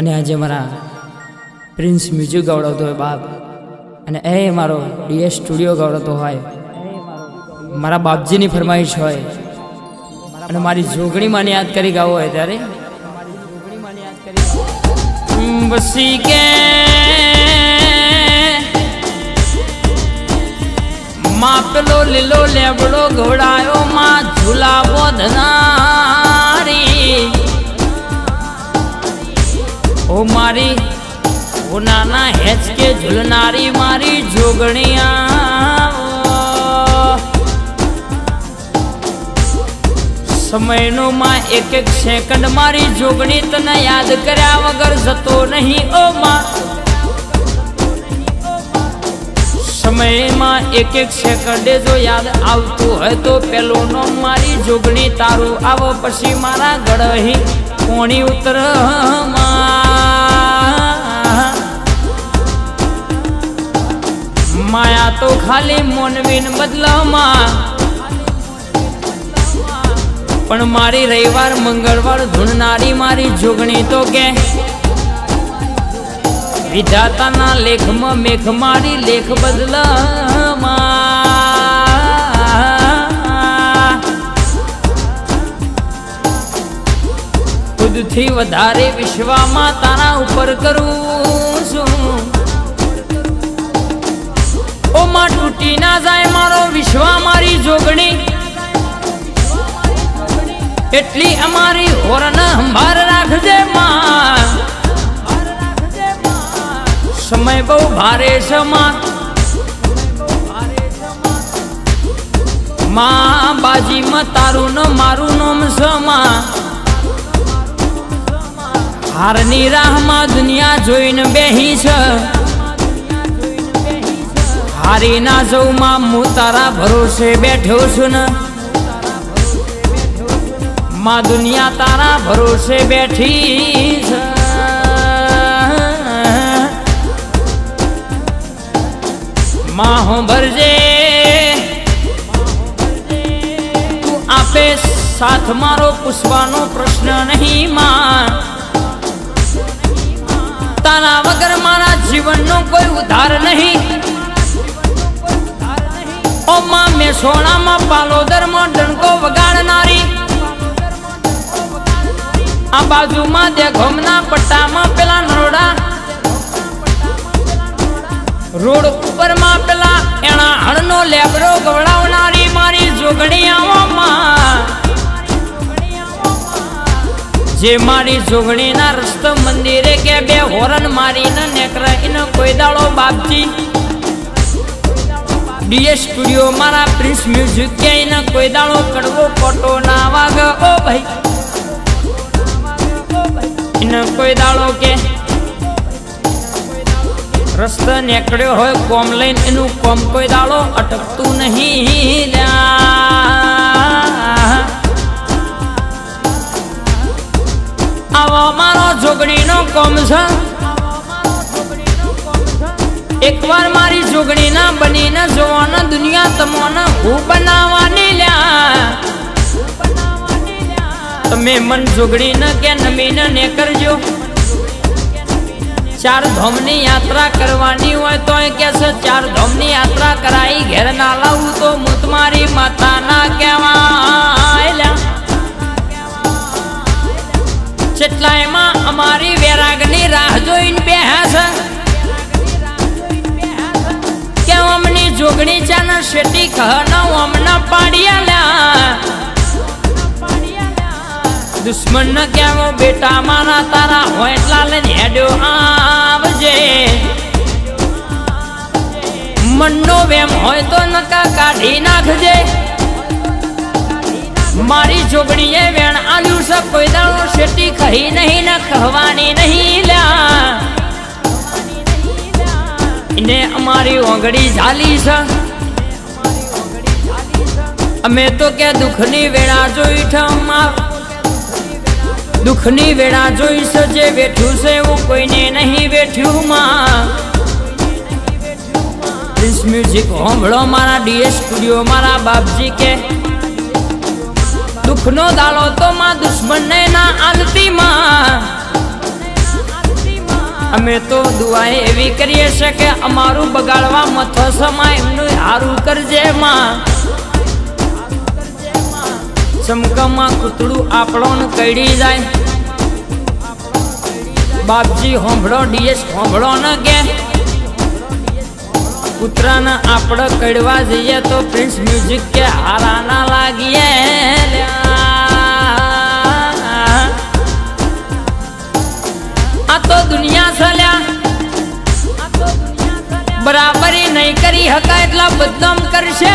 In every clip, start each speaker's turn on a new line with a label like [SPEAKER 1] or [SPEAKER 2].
[SPEAKER 1] અને આજે મારા પ્રિન્સ મ્યુઝિક ગવડાવતો હોય બાપ. અને એ મારો ડીએસ સ્ટુડિયો ગવડાવતો હોય. મારા બાપજીની ફરમાઈશ હોય. અને મારી જોગણીમાંને યાદ કરી ગાવો હોય ત્યારે. બસી કે માપેલો લીલો લેબડો ઘોડાયો માં ઝુલાવો બોધનારી ઓ નાના હેચકે ઝૂલનારી મારી જોગણિયા. સમયનો માં એક એક સેકન્ડ મારી જોગણી તને યાદ કર્યા વગર જતો નહીં ઓ માં. સમયમાં એક એક સેકન્ડે જો યાદ આવતું હોય તો પેલો નો મારી જોગણી તારું આવો પછી મારા ગળહી કોણી ઉતર માયા તો ખાલી મોનવીન બદલામાં. પણ મારી રવિવાર, મંગળવાર, ધૂણનારી મારી જોગણી તો કે. વિધાતાના લેખમાં મેઘ મારી લેખ બદલામાં. ખુદથી વધારે વિશ્વમાં તારા ઉપર કરું છું. તૂટી ના જાય, મારો વિશ્વ મારી જોગણી. એટલી અમારી હોરન સંભાર રાખજે સમય બહુ ભારે છે માં. માં તારું ન મારું નોમ છે માં. હારની રાહમાં દુનિયા જોઈને બેહી છે. હારી ના જઉં માં હું તારા ભરોસે બેઠો છું ને. માં દુનિયા તારા ભરોસે બેઠી છે. માં ભરજે. આપે સાથ મારો પૂછવાનો પ્રશ્ન નહીં માં તારા વગર મારા જીવનનો કોઈ ઉધાર નહીં. માં મેં સોનામાં પાલોદરમાં ડંકો વગાડનારી. આ બાજુમાં દે ઘોમના પટ્ટામાં પેલા નરોડા. રોડ ઉપરમાં પેલા એના હણનો લેબરો ગવડાવનારી મારી જોગણી આવવામાં જે મારી જોગણીના રસ્ત મંદિરે કે બે હોરન મારીને નેકરાઈને કોઈ દાડો બાપજી. ડીએસ સ્ટુડિયો, મારા પ્રિન્સ મ્યુઝિક કે ના કોઈ દાડો કડવો કોટો ના વાગ. ઓ ભાઈ. એને કોઈ દાડો કે. રસ્તો નીકળ્યો હોય કોમ લઈને એનું કોમ કોઈ દાડો અટકતું નહીં લ્યા. આવો મારો જોગણીનો કોમ છે. એકવાર મારી જોગણી ના બનીને જોવાના, દુનિયા તમોને હું બનાવવાની લ્યા. તમે મન જોગણી ન કે નમીને ને કરજો. ચાર ધોમની યાત્રા કરવાની હોય તો કે છે ચાર ધોમની યાત્રા કરાઈ, ઘેર ના લાવું તો હું તમારી માતા ના કહેવાય એમાં અમારી વેરાગની રાહ જોઈને બેહે છે જોગણી ચાના શેટી કહન અમના પાડિયા દુશ્મન ન કહેવો બેટા, મારા તારા હોય એટલા લઈને હેડ્યો આવજે. મનનો વેમ હોય તો નકા કાઢી નાખજે. મારી જોગણીએ વેણ આલ્યું છે, કોઈ દાણો શેટી કહી નહીં ન કહેવાની નહીં લ્યા. એને અમારી ઓંગળી ઝાલી છે. અમે તો કે દુઃખની વેળા જોઈ ઠમા દુઃખની વેળા જોઈ છે જે બેઠું છે એવું કોઈને નહીં બેઠ્યું માં. પ્રિન્સ મ્યુઝિક હોંભળો મારા ડીએસ સ્ટુડિયો મારા બાપજી કે. દુઃખનો દાળો તો માં દુશ્મનને ના આલતી માં. અમે તો દુઆએ એવી કરીએ છે કે અમારું બગાડવા મથો સમા એમનું હારું કરજે માં. ચમકામાં કૂતડું આપણોને કઈડી જાય. બાપજી હોંભળો, ડીએસ હોંભળો ન કે. કૂતરાને આપણે કડવા જઈએ તો પ્રિન્સ મ્યુઝિક કે હારા ના લાગીએ આ તો દુનિયા બદનામ કરશે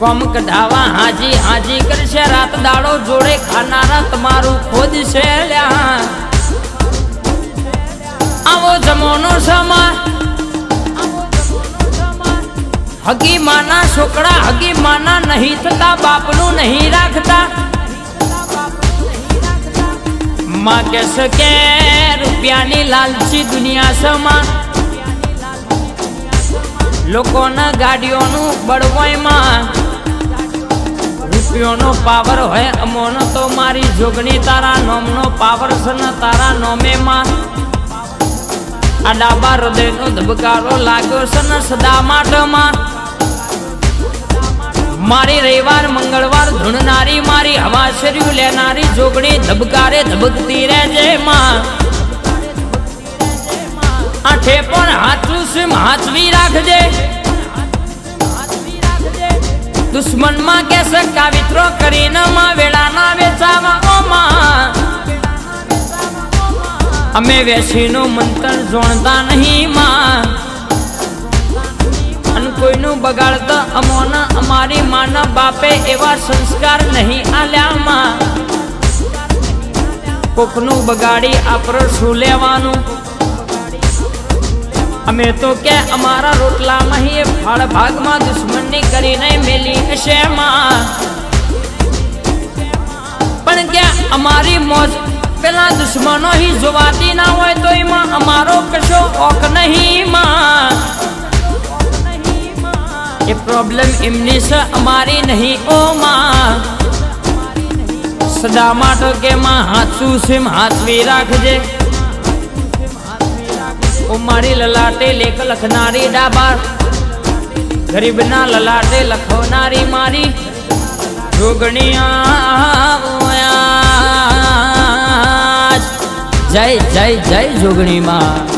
[SPEAKER 1] કોમ કઢાવા હાજી હાજી કરશે. રાત દાડો જોડે ખાનારા તમારું ખોદ છે લ્યા. આવો જમોનો સમા. હગી માના છોકરા, હગી માના નહીં થતા, બાપનું નહીં રાખતા. માં કે રૂપિયાની લાલચી દુનિયા સમા. લોકોના ગાડીઓનું બળવાયમાં રૂપિયોનો પાવર હોય, અમોનો તો મારી જોગણી, તારા નોમનો પાવર છે ને તારા નોમેમાં. આ ડાબા હૃદયનો ધબકારો લાગ્યો છે ને સદા માટમાં મારી રવિવાર, મંગળવાર, ધૂણનારી, મારી હવા શર્યું, લેનારી જોગણી ધબકારે ધબકતી રહેજે માં. આઠે પણ હાથું સિમ હાથવી રાખજે. દુશ્મનમાં કે કાવિત્રો કરીને માં વેળાના વેચાવા ઓ માં અમે વેસીનું મંતર જોણતા નહીં માં. અને કોઈનું બગાડતા અમોના અમારી માના બાપે એવા સંસ્કાર નહીં આલ્યા માં. કોકનું બગાડી આપણે શું લેવાનું? અમે તો કે અમારા રોટલામાં એ ફળ ભાગમાં દુશ્મનની કરીને મેલી હશે પણ કે અમારી મોજ પેલા દુશ્મનો હી જોવાતી ના હોય તો એમાં અમારો કશો ઓક નહીં માં એ પ્રોબ્લેમ એમની છે, અમારી નહીં ઓ માં સદા માટો કે માં હાથું સિમ હાથવી રાખજે. ઓ મારી લલાટે લેખ લખનારી ડાબાર. ગરીબના લલાટે લખવનારી મારી. જોગણિયા જય જય જય જોગણીમાં.